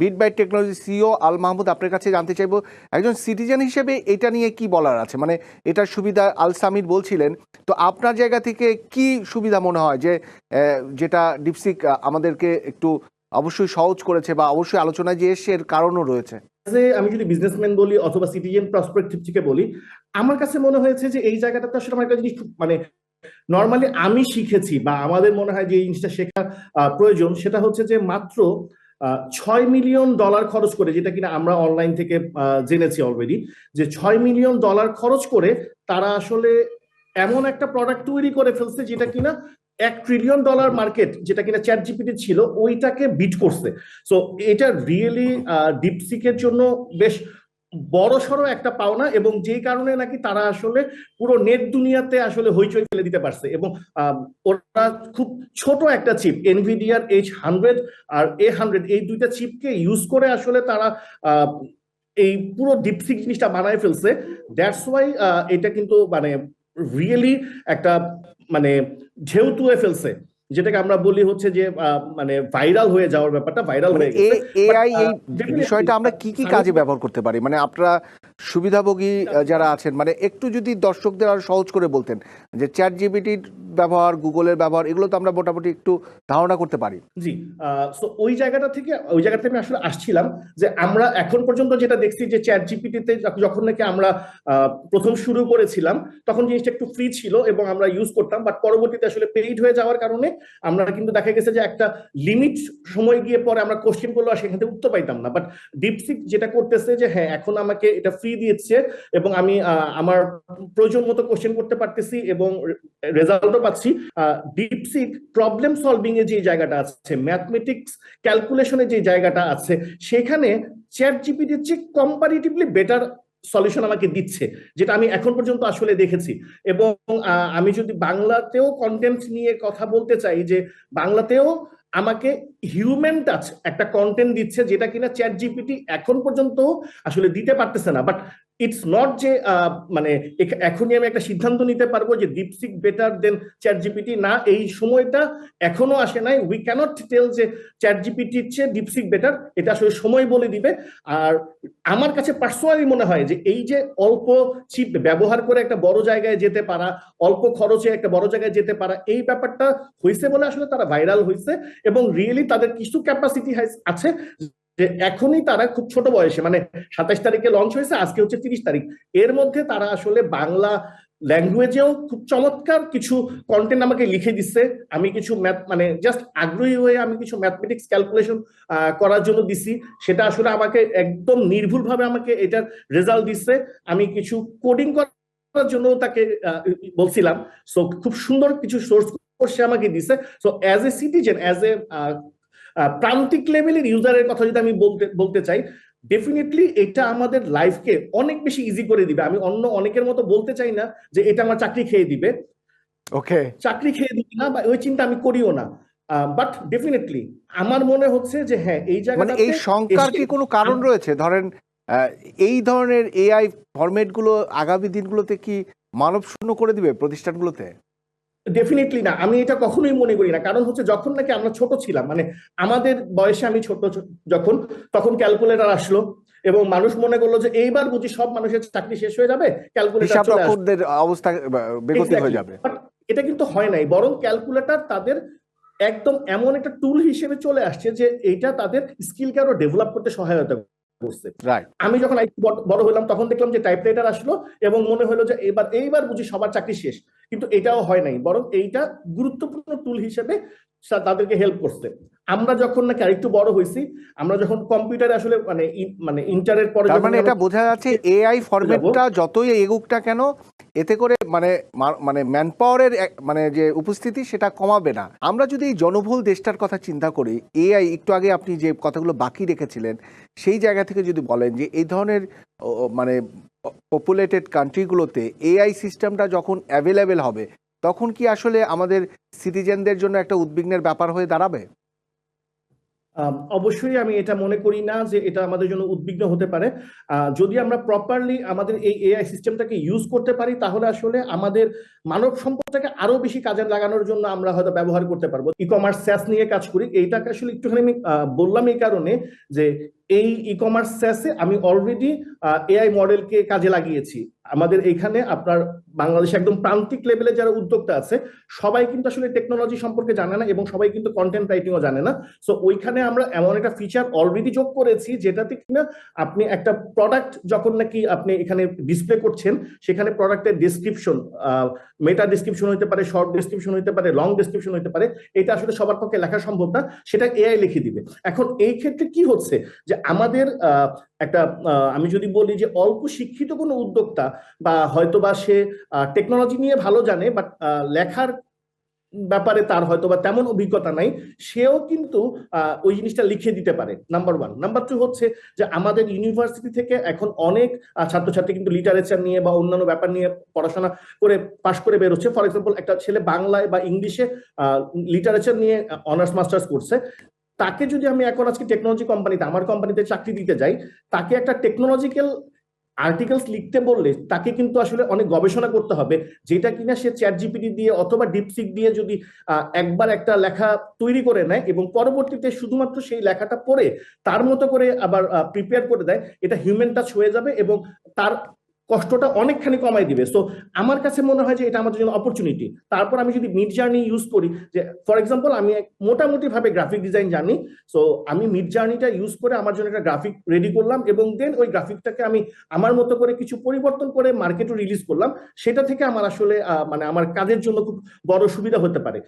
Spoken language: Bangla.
Bit by technology CEO Al Mahmud আপনার কাছে জানতে চাইব, একজন সিটিজেন হিসেবে এটা নিয়ে কি বলার আছে? মানে এটার সুবিধা আল সামির বলছিলেন, তো আপনার জায়গা থেকে কি সুবিধা মনে হয় যে যেটা ডিপসিক আমাদেরকে একটু অবশ্যই সহজ করেছে বা অবশ্যই আলোচনায় যে এসে এর কারণও রয়েছে? আমি যদি বিজনেসম্যান বলি অথবা সিটিজেন প্রসপেক্টিভ থেকে বলি, আমার কাছে মনে হয়েছে যে এই জায়গাটাতে আসলে আমার জিনিস মানে নর্মালি আমি শিখেছি বা আমাদের মনে হয় যে এই জিনিসটা শেখা প্রয়োজন। সেটা হচ্ছে যে মাত্র ছয় মিলিয়ন ডলার খরচ করে, যেটা কিনা আমরা অনলাইন থেকে জেনেছি অলরেডি যে ছয় মিলিয়ন ডলার খরচ করে তারা আসলে এমন একটা প্রোডাক্ট তৈরি করে ফেলছে যেটা কিনা এক ট্রিলিয়ন ডলার মার্কেট যেটা কিনা চ্যাট জিপিটি ছিল, ওইটাকে বিট করছে। সো এটা রিয়েলি ডিপসিকের জন্য বেশ বড় সড়ো একটা পাওনা এবং যেই কারণে নাকি তারা আসলে পুরো নেট দুনিয়াতে আসলে হইচই ফেলে দিতে পারছে এবং ওরা খুব ছোট একটা চিপ এনভিডিয়ার এইচ হান্ড্রেড আর এ হান্ড্রেড এই দুইটা চিপকে ইউজ করে আসলে তারা এই পুরো ডিপসিক জিনিসটা বানায় ফেলছে। দ্যাটস ওয়াই এটা কিন্তু মানে রিয়েলি একটা মানে ঢেউ তুলে ফেলছে। যেটাকে আমরা বলি হচ্ছে যে মানে ভাইরাল হয়ে যাওয়ার ব্যাপারটা ভাইরাল মানে হয়ে গেছে। এআই এই বিষয়টা আমরা কি কি কাজে ব্যবহার করতে পারি? মানে আপনারা সুবিধাভোগী যারা আছেন মানে একটু যদি দর্শকদের আর সহজ করে বলতেন যে চ্যাট জিবিটির ব্যবহার গুগলের ব্যবহার এগুলো তো আমরা মোটামুটি একটু ধারণা করতে পারি। জি সো ওই জায়গাটা থেকে ওই জায়গা থেকে আমি আসলে আসছিলাম যে আমরা এখন পর্যন্ত যেটা দেখছি যে চ্যাট জিপিটিতে যখন নাকি আমরা প্রথম শুরু করেছিলাম তখন জিনিসটা একটু ফ্রি ছিল এবং আমরা ইউজ করতাম বাট পরবর্তীতে আসলে পেইড হয়ে যাওয়ার কারণে আমরা কিন্তু দেখা গেছে যে একটা লিমিট সময় গিয়ে পরে আমরা কোশ্চেন করল আর সেখান থেকে উত্তর পাইতাম না। বাট ডিপসিক যেটা করতেছে যে হ্যাঁ এখন আমাকে এটা ফ্রি দিচ্ছে এবং আমি আমার প্রয়োজন মতো কোশ্চেন করতে পারতেছি এবং রেজাল্টও পাচ্ছি। ডিপসিক প্রবলেম সলভিং এর যে জায়গাটা আছে ম্যাথমেটিক্স ক্যালকুলেশনের যে জায়গাটা আছে, সেখানে চ্যাট জিপিটির চেয়ে কম্পারিটিভলি বেটার সলিউশন আমাকে দিচ্ছে, যেটা আমি এখন পর্যন্ত আসলে দেখেছি। এবং আমি যদি বাংলাতেও কন্টেন্ট নিয়ে কথা বলতে চাই যে বাংলাতেও আমাকে হিউম্যান টাচ একটা কন্টেন্ট দিচ্ছে যেটা কিনা চ্যাট জিপিটি এখন পর্যন্ত আসলে দিতে পারতেছে না। বাট ইটস নট যে মানে এখনই আমি একটা সিদ্ধান্ত নিতে পারব যে DeepSeek better than ChatGPT না, এই সময়টা এখনও আসে নাই। উই ক্যানট টেল যে চ্যাট জিপিটির চেয়ে ডিপসিক বেটার এটা আসলে সময় বলে দিবে। আর আমার কাছে পার্সোনালি মনে হয় যে এই যে অল্প চিপ ব্যবহার করে একটা বড় জায়গায় যেতে পারা, অল্প খরচে একটা বড় জায়গায় যেতে পারা, এই ব্যাপারটা হয়েছে বলে আসলে তারা ভাইরাল হয়েছে এবং রিয়েলি তাদের কিছু ক্যাপাসিটি আছে যে এখনই তারা খুব ছোট বয়সে মানে সাতাইশ তারিখে লঞ্চ হয়েছে, আজকে হচ্ছে তিরিশ তারিখ। এর মধ্যে তারা আসলে বাংলা ল্যাঙ্গুয়েজেও খুব চমৎকার কিছু কন্টেন্ট আমাকে লিখে দিচ্ছে। আমি কিছু ম্যাথ মানে জাস্ট আগ্রহী হয়ে আমি কিছু ম্যাথমেটিক্স ক্যালকুলেশন করার জন্য দিছি। সেটা আসলে আমাকে একদম নির্ভুলভাবে আমাকে এটার রেজাল্ট দিচ্ছে। আমি কিছু কোডিং করার জন্য তাকে বলছিলাম। সো খুব সুন্দর কিছু সোর্স সে আমাকে দিছে। So as a citizen as a প্রান্তিক লেভেলের ইউজারের কথা যদি আমি বলতে বলতে চাই ডেফিনেটলি এটা আমাদের লাইফকে অনেক বেশি ইজি করে দিবে। আমি অন্য অনেকের মতো বলতে চাই না যে এটা আমার চাকরি খেয়ে দিবে। ওকে চাকরি খেয়ে দিবে না বা ওই চিন্তা আমি করিও না। বাট ডেফিনেটলি আমার মনে হচ্ছে যে হ্যাঁ এই মানে এই শঙ্কার কি কোনো কারণ রয়েছে? ধরেন আহ, এই ধরনের এআই ফরম্যাটগুলো আগামী দিনগুলোতে কি মানব শূন্য করে দিবে প্রতিষ্ঠানগুলোতে? ডেফিনেটলি না আমি এটা কখনোই মনে করি না। কারণ হচ্ছে যখন নাকি আমরা ছোট ছিলাম মানে আমাদের বয়সে আমি ছোট যখন তখন ক্যালকুলেটর আসলো এবং মানুষ মনে করল যে এইবার বুঝি সব মানুষের চাকরি শেষ হয়ে যাবে ক্যালকুলেটর অবস্থা বেগতিক হয়ে যাবে। এটা কিন্তু হয় নাই বরং ক্যালকুলেটর তাদের একদম এমন একটা টুল হিসেবে চলে আসছে যে এটা তাদের স্কিলকে আরও ডেভেলপ করতে সহায়তা করছে। আমি যখন বড় হলাম তখন দেখলাম যে টাইপরাইটার আসলো এবং মনে হলো যে এবার এইবার বুঝি সবার চাকরি শেষ। কিন্তু এটাও হয় নাই বরং এইটা গুরুত্বপূর্ণ টুল হিসেবে তাদেরকে হেল্প করছে। আমরা যখন নাকি আরেকটু বড় হয়েছি আমরা যখন কম্পিউটারে আসলে মানে মানে ইন্টারের পরে মানে এটা বোঝা যাচ্ছে এআই ফরম্যাটটা যতই এগুক না কেন এতে করে মানে মানে ম্যান পাওয়ারের মানে যে উপস্থিতি সেটা কমাবে না। আমরা যদি এই জনবহুল দেশটার কথা চিন্তা করি এআই একটু আগে আপনি যে কথাগুলো বাকি রেখেছিলেন সেই জায়গা থেকে যদি বলেন যে এই ধরনের মানে পপুলেটেড কান্ট্রিগুলোতে এআই সিস্টেমটা যখন অ্যাভেলেবেল হবে, তখন কি আসলে আমাদের সিটিজেনদের জন্য একটা উদ্বিগ্নের ব্যাপার হয়ে দাঁড়াবে? অবশ্যই আমি এটা মনে করি না যে এটা আমাদের জন্য উদ্বিগ্ন হতে পারে। যদি আমরা প্রপারলি আমাদের এই এআই সিস্টেমটাকে ইউজ করতে পারি, তাহলে আসলে আমাদের মানব সম্পদটাকে আরও বেশি কাজে লাগানোর জন্য আমরা হয়তো ব্যবহার করতে পারব। ই কমার্স স্যাস নিয়ে কাজ করি। এইটাকে আসলে একটুখানি আমি বললাম এই কারণে যে এই ই কমার্স স্যাসে আমি অলরেডি এআই মডেলকে কাজে লাগিয়েছি। আমাদের এখানে আপনার বাংলাদেশে একদম প্রান্তিক লেভেলে যারা উদ্যোক্তা আছে, সবাই কিন্তু আসলে টেকনোলজি সম্পর্কে জানে না এবং সবাই কিন্তু কন্টেন্ট রাইটিংও জানে না। সো ওইখানে আমরা এমন একটা ফিচার অলরেডি যোগ করেছি, যেটাতে কিনা আপনি একটা প্রোডাক্ট যখন নাকি আপনি এখানে ডিসপ্লে করছেন, সেখানে প্রোডাক্টের ডিসক্রিপশন মেটা ডিসক্রিপশন হতে পারে শর্ট ডিসক্রিপশন হতে পারে লং ডিসক্রিপশন হতে পারে, এটা আসলে সবার পক্ষে লেখা সম্ভব না, সেটা এআই লিখে দিবে। এখন এই ক্ষেত্রে কি হচ্ছে? যে আমাদের আহ, একটা আমি যদি বলি যে অল্প শিক্ষিত কোনো উদ্যোক্তা বা হয়তো বা সে টেকনোলজি নিয়ে ভালো জানে বাট লেখার ব্যাপারে তার হয়তো বা তেমন অভিজ্ঞতা নাই সেও কিন্তু ওই জিনিসটা লিখে দিতে পারে নাম্বার ওয়ান নাম্বার টু হচ্ছে যে আমাদের ইউনিভার্সিটি থেকে এখন অনেক ছাত্রছাত্রী কিন্তু লিটারেচার নিয়ে বা অন্যান্য ব্যাপার নিয়ে পড়াশোনা করে পাশ করে বেরোচ্ছে। ফর এক্সাম্পল একটা ছেলে বাংলায় বা ইংলিশে লিটারেচার নিয়ে অনার্স মাস্টার্স করছে। তাকে যদি আমি এখন আজকে টেকনোলজি কোম্পানিতে আমার কোম্পানিতে চাকরি দিতে যাই, তাকে একটা টেকনোলজিক্যাল আর্টিকেলস লিখতে বললে তাকে কিন্তু আসলে অনেক গবেষণা করতে হবে, যেটা কিনা সে চ্যাট জিপিটি দিয়ে অথবা ডিপসিক দিয়ে যদি একবার একটা লেখা তৈরি করে নেয় এবং পরবর্তীতে শুধুমাত্র সেই লেখাটা পড়ে, তার মতো করে আবার প্রিপেয়ার করে দেয়, এটা হিউম্যান টাচ হয়ে যাবে এবং তার কষ্টটা অনেকখানি কমাই দিবে। সো আমার কাছে মনে হয় যে এটা আমাদের জন্য অপরচুনিটি তারপর আমি যদি মিড জার্নি ইউজ করি, যে ফর এক্সাম্পল আমি মোটামুটি ভাবে গ্রাফিক ডিজাইন জানি। সো আমি মিড জার্নিটা ইউজ করে আমার জন্য একটা গ্রাফিক রেডি করলাম এবং দেন ওই গ্রাফিকটাকে আমি আমার মতো করে কিছু পরিবর্তন করে মার্কেটে রিলিজ করলাম। সেটা থেকে আমার আসলে মানে আমার কাজের জন্য খুব বড় সুবিধা হতে পারে।